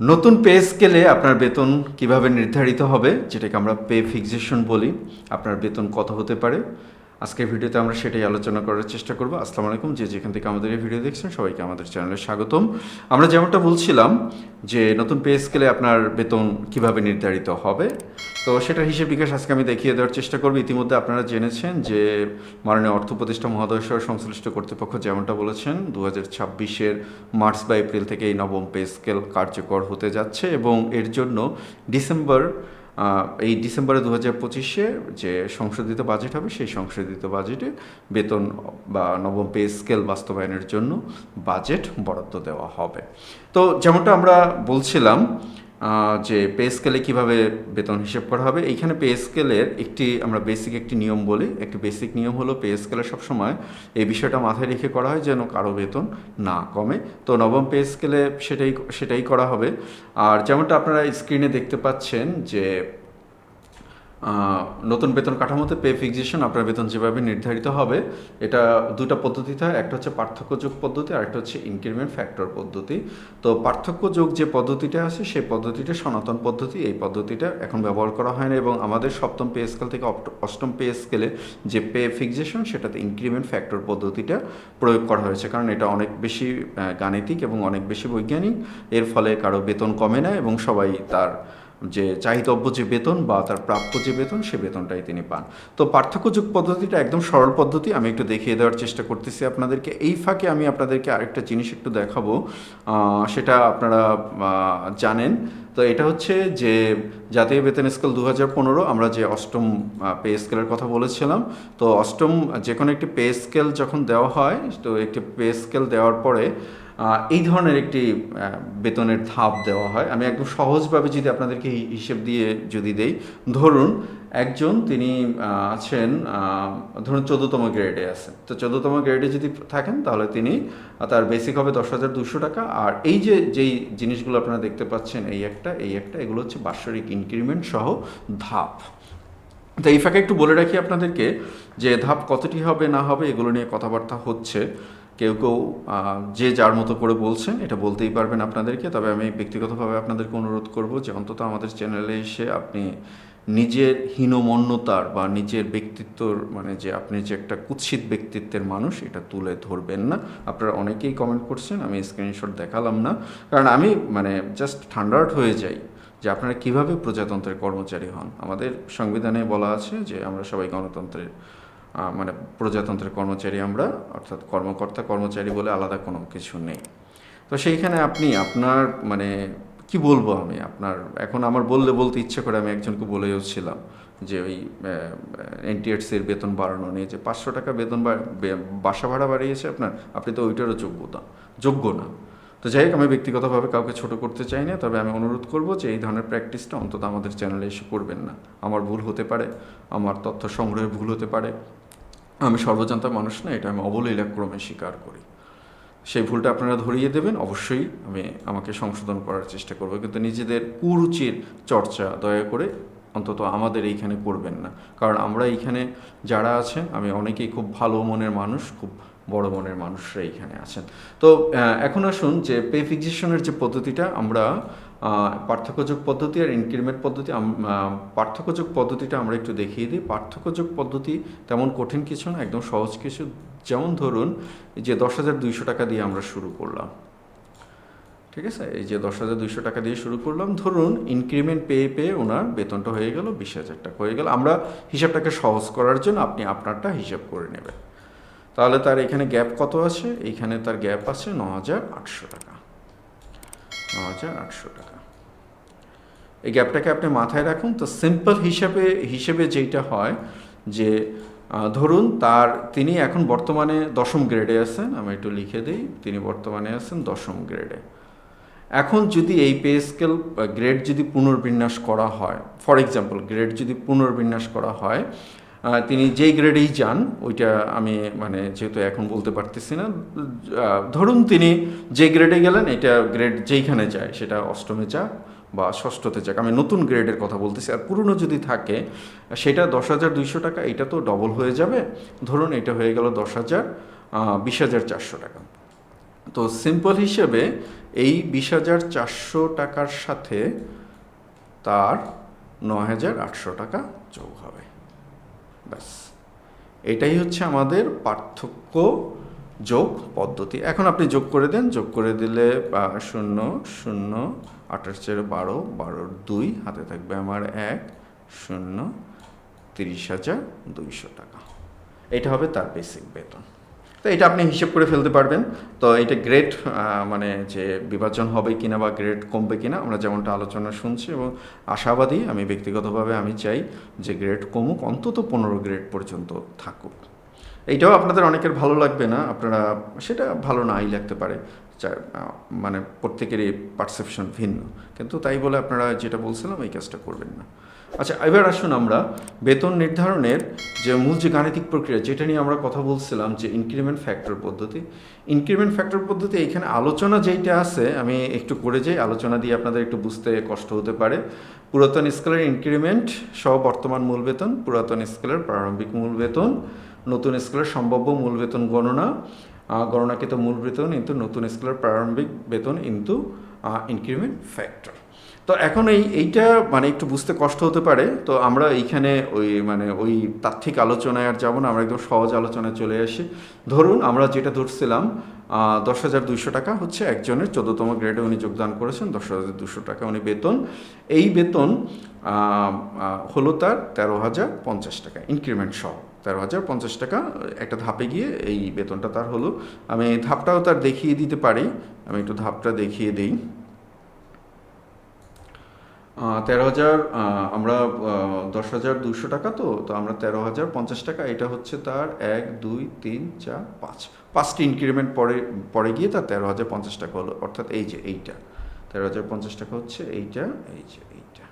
নতুন পে স্কেলে আপনার বেতন কীভাবে নির্ধারিত হবে, যেটাকে আমরা পে ফিক্সেশন বলি, আপনার বেতন কত হতে পারে আজকের ভিডিওতে আমরা সেটাই আলোচনা করার চেষ্টা করব। আসসালামু আলাইকুম। যে যেখান থেকে আমাদের এই ভিডিও দেখছেন, সবাইকে আমাদের চ্যানেলে স্বাগতম। আমরা যেমনটা বলছিলাম যে নতুন পে স্কেলে আপনার বেতন কীভাবে নির্ধারিত হবে, তো সেটার হিসেব বিকাশ আজকে আমি দেখিয়ে দেওয়ার চেষ্টা করব। ইতিমধ্যে আপনারা জেনেছেন যে মাননীয় অর্থ প্রতিষ্ঠা মহোদয় সহ সংশ্লিষ্ট কর্তৃপক্ষ যেমনটা বলেছেন দু হাজার ছাব্বিশের মার্চ বা এপ্রিল থেকে এই নবম পে স্কেল কার্যকর হতে যাচ্ছে এবং এর জন্য ডিসেম্বর এই ডিসেম্বরে দু হাজার পঁচিশে যে সংশোধিত বাজেট হবে, সেই সংশোধিত বাজেটে বেতন বা নবম পে স্কেল বাস্তবায়নের জন্য বাজেট বরাদ্দ দেওয়া হবে। তো যেমনটা আমরা বলছিলাম যে পে স্কেলে কীভাবে বেতন হিসেব করা হবে, এইখানে পে স্কেলের একটি, আমরা বেসিক একটি নিয়ম বলি। একটি বেসিক নিয়ম হলো পে স্কেলে সবসময় এই বিষয়টা মাথায় রেখে করা হয় যেন কারও বেতন না কমে। তো নবম পে স্কেলে সেটাই সেটাই করা হবে। আর যেমনটা আপনারা স্ক্রিনে দেখতে পাচ্ছেন যে নতুন বেতন কাঠামোতে পে ফিক্সেশন আপনার বেতন যেভাবে নির্ধারিত হবে, এটা দুটো পদ্ধতিতে হয় একটা হচ্ছে পার্থক্য যোগ পদ্ধতি আর একটা হচ্ছে ইনক্রিমেন্ট ফ্যাক্টর পদ্ধতি। তো পার্থক্য যোগ যে পদ্ধতিটা আছে, সেই পদ্ধতিটা সনাতন পদ্ধতি। এই পদ্ধতিটা এখন ব্যবহার করা হয় না এবং আমাদের সপ্তম পে স্কেল থেকে অষ্টম পে স্কেলে যে পে ফিক্সেশন সেটাতে ইনক্রিমেন্ট ফ্যাক্টর পদ্ধতিটা প্রয়োগ করা হয়েছে। কারণ এটা অনেক বেশি গাণিতিক এবং অনেক বেশি বৈজ্ঞানিক। এর ফলে কারও বেতন কমে না এবং সবাই তার যে চাহিতব্য যে বেতন বা তার প্রাপ্য যে বেতন, সে বেতনটাই তিনি পান। তো পার্থক্যযুগ পদ্ধতিটা একদম সরল পদ্ধতি, আমি একটু দেখিয়ে দেওয়ার চেষ্টা করতেছি আপনাদেরকে। এই ফাঁকে আমি আপনাদেরকে আরেকটা জিনিস একটু দেখাবো সেটা আপনারা জানেন। তো এটা হচ্ছে যে জাতীয় বেতন স্কেল দু হাজার পনেরো, আমরা যে অষ্টম পে স্কেলের কথা বলেছিলাম, তো অষ্টম যে কোনো একটি পে স্কেল যখন দেওয়া হয়, তো একটি পে স্কেল দেওয়ার পরে এই ধরনের একটি বেতনের ধাপ দেওয়া হয়। আমি একদম সহজভাবে যদি আপনাদেরকে হিসেব দিয়ে যদি দেই, ধরুন একজন তিনি আছেন ধরুন চোদ্দতম গ্রেডে আছেন। তো চোদ্দতম গ্রেডে যদি থাকেন, তাহলে তিনি তার বেসিক হবে দশ হাজার দুশো টাকা। আর এই যে, যেই জিনিসগুলো আপনারা দেখতে পাচ্ছেন, এই একটা এই একটা, এগুলো হচ্ছে বাৎসরিক ইনক্রিমেন্ট সহ ধাপ। তো এই ফাঁকে একটু বলে রাখি আপনাদেরকে যে ধাপ কতটি হবে, না হবে, এগুলো নিয়ে কথাবার্তা হচ্ছে। কেউ কেউ যে যার মতো করে বলছেন এটা বলতেই পারবেন আপনাদেরকে। তবে আমি ব্যক্তিগতভাবে আপনাদেরকে অনুরোধ করব যে অন্তত আমাদের চ্যানেলে এসে আপনি নিজের হীনমন্যতার বা নিজের ব্যক্তিত্বর মানে যে আপনি যে একটা কুৎসিত ব্যক্তিত্বের মানুষ, এটা তুলে ধরবেন না। আপনারা অনেকেই কমেন্ট করছেন, আমি স্ক্রিনশট দেখালাম না। কারণ আমি মানে জাস্ট ঠান্ডার্ট হয়ে যাই যে আপনারা কীভাবে প্রজাতন্ত্রের কর্মচারী হন। আমাদের সংবিধানে বলা আছে যে আমরা সবাই গণতন্ত্রের মানে প্রজাতন্ত্রের কর্মচারী আমরা, অর্থাৎ কর্মকর্তা, কর্মচারী বলে আলাদা কোনো কিছু নেই। তো সেইখানে আপনি আপনার মানে কি বলব আমি, আপনার, এখন আমার বললে বলতে ইচ্ছে করে আমি একজনকে বলেও ছিলাম যে ওই এনটিএসসির বেতন বাড়ানো নিয়ে, যে পাঁচশো টাকা বেতন বাসা ভাড়া বাড়িয়েছে আপনার, আপনি তো ওইটারও যোগ্যতা, যোগ্য না। তো যাই হোক, আমি ব্যক্তিগতভাবে কাউকে ছোট করতে চাই না, তবে আমি অনুরোধ করব যে এই ধরনের প্র্যাকটিসটা অন্তত আমাদের চ্যানেলে এসে করবেন না। আমার ভুল হতে পারে, আমার তথ্য সংগ্রহে ভুল হতে পারে আমি সর্বজান্তা মানুষ না, এটা আমি অবলীলাক্রমে স্বীকার করি। সেই ভুলটা আপনারা ধরিয়ে দেবেন, অবশ্যই আমি আমাকে সংশোধন করার চেষ্টা করব, কিন্তু নিজেদের কুরুচির চর্চা, দয়া করে অন্তত আমাদের এইখানে করবেন না। কারণ আমরা এইখানে যারা আছেন, আমি অনেকেই খুব ভালো মনের মানুষ, খুব বড় মনের মানুষরা এইখানে আছেন। তো এখন আসুন যে পে ফিক্সেশনের যে পদ্ধতিটা, আমরা পার্থক্যযোগ পদ্ধতি আর ইনক্রিমেন্ট পদ্ধতি পার্থক্যযোগ পদ্ধতিটা আমরা একটু দেখিয়ে দিই। পার্থক্যযোগ পদ্ধতি তেমন কঠিন কিছু না, একদম সহজ কিছু। যেমন ধরুন যে দশ হাজার দুইশো টাকা দিয়ে আমরা শুরু করলাম। ঠিক আছে? এই যে দশ হাজার দুইশো টাকা দিয়ে শুরু করলাম। ধরুন ইনক্রিমেন্ট পেয়ে পেয়ে ওনার বেতনটা হয়ে গেল বিশ হাজার টাকা হয়ে গেল। আমরা হিসাবটাকে সহজ করার জন্য আপনি আপনারটা হিসাব করে নেবেন। তাহলে তার এখানে গ্যাপ কত আছে? এইখানে তার গ্যাপ আছে ন হাজার আটশো টাকা। ন হাজার আটশো টাকা। এই গ্যাপটাকে আপনি মাথায় রাখুন। তো সিম্পল হিসাবে, হিসেবে যেইটা হয় যে ধরুন তার, তিনি এখন বর্তমানে দশম গ্রেডে আছেন। আমি একটু লিখে দিই। তিনি বর্তমানে আছেন দশম গ্রেডে এখন যদি এই পে স্কেল গ্রেড যদি পুনর্বিন্যাস করা হয় ফর এক্সাম্পল গ্রেড যদি পুনর্বিন্যাস করা হয় তিনি যেই গ্রেডেই যান, ওইটা আমি মানে যেহেতু এখন বলতে পারতেছি না ধরুন তিনি যে গ্রেডে গেলেন, এটা গ্রেড যেইখানে যায়, সেটা অষ্টমে যাক বা ষষ্ঠতে যাক। আমি নতুন গ্রেডের কথা বলতেছি, আর পুরনো যদি থাকে, সেটা দশ হাজার দুইশো টাকা, এটা তো ডবল হয়ে যাবে। ধরুন এটা হয়ে গেল দশ হাজার বিশ হাজার চারশো টাকা। তো সিম্পল হিসেবে এই বিশ হাজার চারশো টাকার সাথে তার ন হাজার আটশো টাকা যোগ হবে। ব্যাস। এটাই হচ্ছে আমাদের পার্থক্য যোগ পদ্ধতি। এখন আপনি যোগ করে দেন, যোগ করে দিলে শূন্য শূন্য, আঠাশ চার বারো বারোর দুই, হাতে থাকবে আমার এক, শূন্য, তিরিশ হাজার দুইশো টাকা। এটা হবে তার বেসিক বেতন। তো এটা আপনি হিসেব করে ফেলতে পারবেন। তো এটা গ্রেড মানে যে বিভাজন হবে কিনা বা গ্রেড কমবে কিনা, আমরা যেমনটা আলোচনা শুনছি এবং আশাবাদী আমি ব্যক্তিগতভাবে আমি চাই যে গ্রেড কমুক, অন্তত পনেরো গ্রেড পর্যন্ত থাকুক। এইটাও আপনাদের অনেকের ভালো লাগবে না, আপনারা সেটা ভালো নাই লাগতে পারে। মানে প্রত্যেকেরই পারসেপশন ভিন্ন। কিন্তু তাই বলে আপনারা যেটা বলছিলাম, এই কাজটা করবেন না। আচ্ছা এবার আসুন আমরা বেতন নির্ধারণের যে মূল যে গাণিতিক প্রক্রিয়া, যেটা নিয়ে আমরা কথা বলছিলাম যে ইনক্রিমেন্ট ফ্যাক্টর পদ্ধতি। ইনক্রিমেন্ট ফ্যাক্টর পদ্ধতি, এখানে আলোচনা যেইটা আছে, আমি একটু করে যাই, আলোচনা দিয়ে আপনাদের একটু বুঝতে কষ্ট হতে পারে। পুরাতন স্কেলের ইনক্রিমেন্ট সহ বর্তমান মূল বেতন, পুরাতন স্কেলের প্রারম্ভিক মূল বেতন, নতুন স্কেলের সম্ভাব্য মূল বেতন গণনা গণনাকৃত মূল বেতন কিন্তু নতুন স্কেলের প্রারম্ভিক বেতন কিন্তু ইনক্রিমেন্ট ফ্যাক্টর তো এখন এই, এইটা মানে একটু বুঝতে কষ্ট হতে পারে। তো আমরা এইখানে ওই মানে ওই তাত্ত্বিক আলোচনায় আর যাব না, আমরা একদম সহজ আলোচনায় চলে আসি। ধরুন আমরা যেটা ধরছিলাম দশ হাজার দুইশো টাকা হচ্ছে একজনের চোদ্দতম গ্রেডে উনি যোগদান করেছেন, দশ হাজার দুশো টাকা উনি বেতন। এই বেতন হলো তার তেরো হাজার পঞ্চাশ টাকা ইনক্রিমেন্ট সহ। তেরো হাজার পঞ্চাশ টাকা, একটা ধাপে গিয়ে এই বেতনটা তার হলো। আমি ধাপটাও তার দেখিয়ে দিতে পারি, আমি একটু ধাপটা দেখিয়ে দিই। তেরো হাজার আমরা দশ হাজার দুশো টাকা তো তো আমরা তেরো হাজার পঞ্চাশ টাকা, এটা হচ্ছে তার এক, দুই, তিন, চার, পাঁচ। পাঁচটি ইনক্রিমেন্ট পরে পরে গিয়ে তার তেরো হাজার পঞ্চাশ টাকা হলো। অর্থাৎ এই যে এইটা। তেরো হাজার পঞ্চাশ টাকা হচ্ছে এইটা, এই যে এইটা।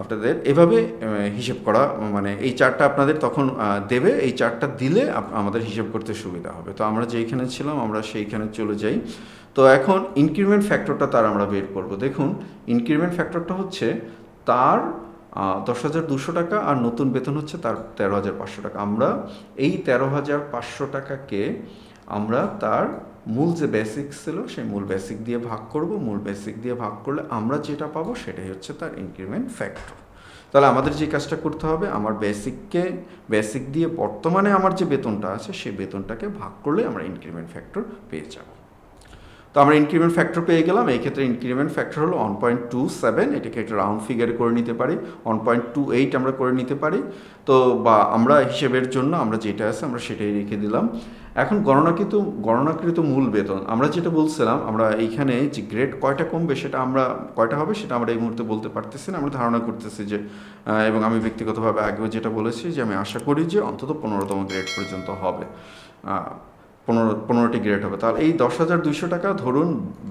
আপনাদের এভাবে হিসেব করা মানে এই চারটা আপনাদের তখন দেবে, এই চারটা দিলে আমাদের হিসেব করতে সুবিধা হবে। তো আমরা যেইখানে ছিলাম, আমরা সেইখানে চলে যাই। তো এখন ইনক্রিমেন্ট ফ্যাক্টরটা তার আমরা বের করব। দেখুন ইনক্রিমেন্ট ফ্যাক্টরটা হচ্ছে তার দশ হাজার দুশো টাকা আর নতুন বেতন হচ্ছে তার তেরো হাজার পাঁচশো টাকা। আমরা এই তেরো হাজার পাঁচশো টাকাকে আমরা তার মূল যে বেসিক ছিল সেই মূল বেসিক দিয়ে ভাগ করব। মূল বেসিক দিয়ে ভাগ করলে আমরা যেটা পাবো সেটাই হচ্ছে তার ইনক্রিমেন্ট ফ্যাক্টর তাহলে আমাদের যে কাজটা করতে হবে, আমার বেসিককে বেসিক দিয়ে বর্তমানে আমার যে বেতনটা আছে সেই বেতনটাকে ভাগ করলে আমরা ইনক্রিমেন্ট ফ্যাক্টর পেয়ে যাব। তো আমরা ইনক্রিমেন্ট ফ্যাক্টর পেয়ে গেলাম। এই ক্ষেত্রে ইনক্রিমেন্ট ফ্যাক্টর হলো ওয়ান পয়েন্ট টু সেভেন এটাকে একটা রাউন্ড ফিগারে করে নিতে পারি। ওয়ান পয়েন্ট টু এইট আমরা করে নিতে পারি। তো বা আমরা হিসেবের জন্য আমরা যেটা আছে আমরা সেটাই রেখে দিলাম। এখন গণনাকৃত গণনাকৃত মূল বেতন। আমরা যেটা বলছিলাম, আমরা এইখানে যে গ্রেড কয়টা কমবে সেটা আমরা, কয়টা হবে সেটা আমরা এই মুহূর্তে বলতে পারতেছি না। আমরা ধারণা করতেছি যে এবং আমি ব্যক্তিগতভাবে আগেও যেটা বলেছি যে আমি আশা করি যে অন্তত পনেরোতম গ্রেড পর্যন্ত হবে। পনেরো, পনেরোটি গ্রেড হবে। তাহলে এই দশ হাজার দুইশো টাকা ধরুন,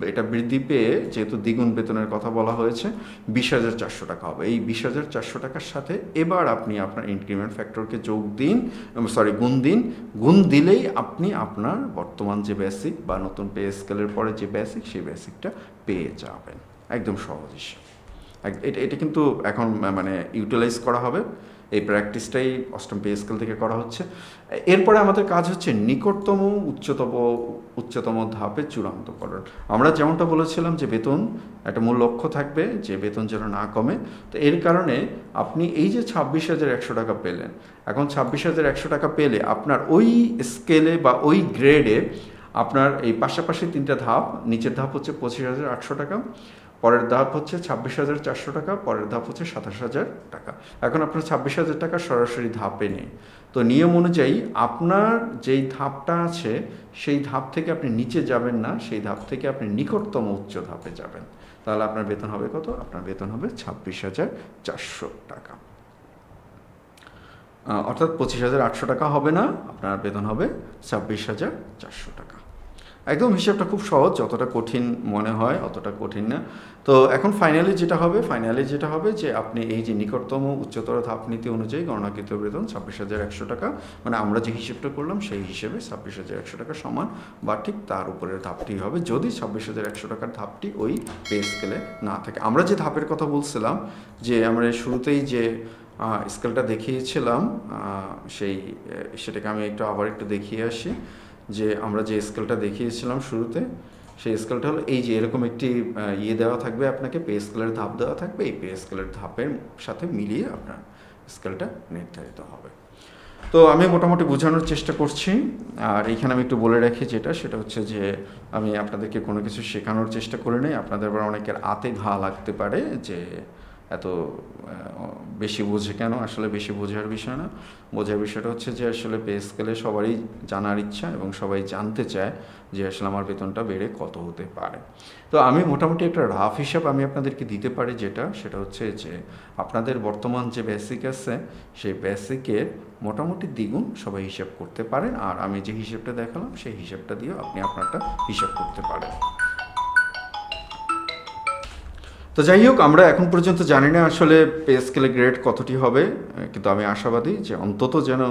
এটা বৃদ্ধি পেয়ে যেহেতু দ্বিগুণ বেতনের কথা বলা হয়েছে, বিশ হাজার চারশো টাকা হবে। এই বিশ হাজার চারশো টাকার সাথে এবার আপনি আপনার ইনক্রিমেন্ট ফ্যাক্টরকে যোগ দিন সরি গুণ দিন। গুণ দিলেই আপনি আপনার বর্তমান যে বেসিক বা নতুন পে স্কেলের পরে যে বেসিক সেই বেসিকটা পেয়ে যাবেন। একদম সহজ এটা এটা কিন্তু এখন মানে ইউটিলাইজ করা হবে। এই প্র্যাকটিসটাই অষ্টম পে স্কেল থেকে করা হচ্ছে। এরপরে আমাদের কাজ হচ্ছে নিকটতম, উচ্চতম উচ্চতম ধাপে চূড়ান্তকরণ আমরা যেমনটা বলেছিলাম যে বেতন একটা মূল লক্ষ্য থাকবে, যে বেতন যেন না কমে। তো এর কারণে আপনি এই যে ছাব্বিশ হাজার একশো টাকা পেলেন, এখন ছাব্বিশ হাজার একশো টাকা পেলে আপনার ওই স্কেলে বা ওই গ্রেডে আপনার এই পাশাপাশি তিনটা ধাপ, নিচের ধাপ হচ্ছে পঁচিশ হাজার আটশো টাকা। পরের ধাপ হচ্ছে ছাব্বিশ হাজার চারশো টাকা, পরের ধাপ হচ্ছে সাতাশ হাজার টাকা। এখন আপনার ছাব্বিশ হাজার টাকা সরাসরি ধাপে নেই। তো নিয়ম অনুযায়ী আপনার যেই ধাপটা আছে, সেই ধাপ থেকে আপনি নিচে যাবেন না, সেই ধাপ থেকে আপনি নিকটতম উচ্চ ধাপে যাবেন। তাহলে আপনার বেতন হবে কত? আপনার বেতন হবে ছাব্বিশ হাজার চারশো টাকা। অর্থাৎ পঁচিশ হাজার আটশো টাকা হবে না, আপনার বেতন হবে ছাব্বিশ হাজার চারশো টাকা। একদম হিসাবটা খুব সহজ, যতটা কঠিন মনে হয় অতটা কঠিন না। তো এখন ফাইনালি যেটা হবে ফাইনালি যেটা হবে যে আপনি এই যে নিকটতম উচ্চতর ধাপ নীতি অনুযায়ী গণনাকৃত বেতন ছাব্বিশ হাজার একশো টাকা মানে আমরা যে হিসেবটা করলাম সেই হিসেবে ছাব্বিশ হাজার একশো টাকা সমান, বা ঠিক তার উপরের ধাপটি হবে যদি ছাব্বিশ হাজার একশো টাকার ধাপটি ওই পে স্কেলে না থাকে। আমরা যে ধাপের কথা বলছিলাম, যে আমরা শুরুতেই যে স্কেলটা দেখিয়েছিলাম সেই সেটাকে আমি একটু আবার একটু দেখিয়ে আসি। যে আমরা যে স্কেলটা দেখিয়েছিলাম শুরুতে, সেই স্কেলটা হলো এই যে এরকম একটি ইয়ে দেওয়া থাকবে আপনাকে পে স্কেলের ধাপ দেওয়া থাকবে, এই পে স্কেলের ধাপের সাথে মিলিয়ে আপনার স্কেলটা নির্ধারিত হবে। তো আমি মোটামুটি বোঝানোর চেষ্টা করছি, আর এখানে আমি একটু বলে রাখি যেটা, সেটা হচ্ছে যে আমি আপনাদেরকে কোনো কিছু শেখানোর চেষ্টা করে নেই আপনাদের আবার অনেকের আতে ঘা লাগতে পারে যে এত বেশি বোঝে কেন? আসলে বেশি বোঝার বিষয় না। বোঝার বিষয়টা হচ্ছে যে, আসলে পে স্কেলে সবারই জানার ইচ্ছা এবং সবাই জানতে চায় যে, আসলে আমার বেতনটা বেড়ে কত হতে পারে। তো আমি মোটামুটি একটা রাফ হিসাব আমি আপনাদেরকে দিতে পারি যেটা, সেটা হচ্ছে যে, আপনাদের বর্তমান যে বেসিক আছে, সেই বেসিকের মোটামুটি দ্বিগুণ সবাই হিসাব করতে পারেন। আর আমি যে হিসাবটা দেখালাম, সেই হিসাবটা দিয়েও আপনি আপনারটা হিসাব করতে পারেন। তো যাই হোক, আমরা এখন পর্যন্ত জানি না আসলে পে স্কেলে গ্রেড কতটি হবে, কিন্তু আমি আশাবাদী যে অন্তত যেন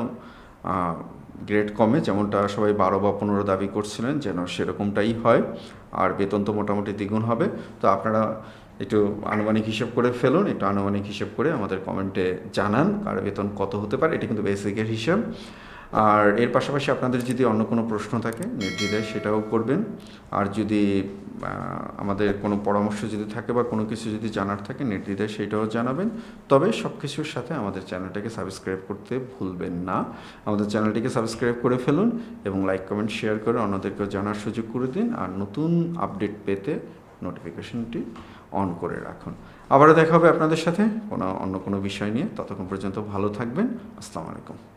গ্রেড কমে, যেমনটা সবাই বারো বা পনেরো দাবি করছিলেন, যেন সেরকমটাই হয়। আর বেতন তো মোটামুটি দ্বিগুণ হবে। তো আপনারা একটু আনুমানিক হিসেব করে ফেলুন, একটু আনুমানিক হিসেব করে আমাদের কমেন্টে জানান, কার বেতন কত হতে পারে, এটা কিন্তু বেসিকের হিসাব। আর এর পাশাপাশি আপনাদের যদি অন্য কোনো প্রশ্ন থাকে, নির্দ্বিধায় সেটাও করবেন। আর যদি আমাদের কোনো পরামর্শ যদি থাকে বা কোনো কিছু যদি জানার থাকে, নির্দ্বিধায় সেটাও জানাবেন। তবে সব কিছুর সাথে আমাদের চ্যানেলটাকে সাবস্ক্রাইব করতে ভুলবেন না। আমাদের চ্যানেলটিকে সাবস্ক্রাইব করে ফেলুন এবং লাইক, কমেন্ট, শেয়ার করে অন্যদেরকেও জানার সুযোগ করে দিন। আর নতুন আপডেট পেতে নোটিফিকেশনটি অন করে রাখুন। আবারও দেখা হবে আপনাদের সাথে কোনো, অন্য কোনো বিষয় নিয়ে। ততক্ষণ পর্যন্ত ভালো থাকবেন। আসসালামু আলাইকুম।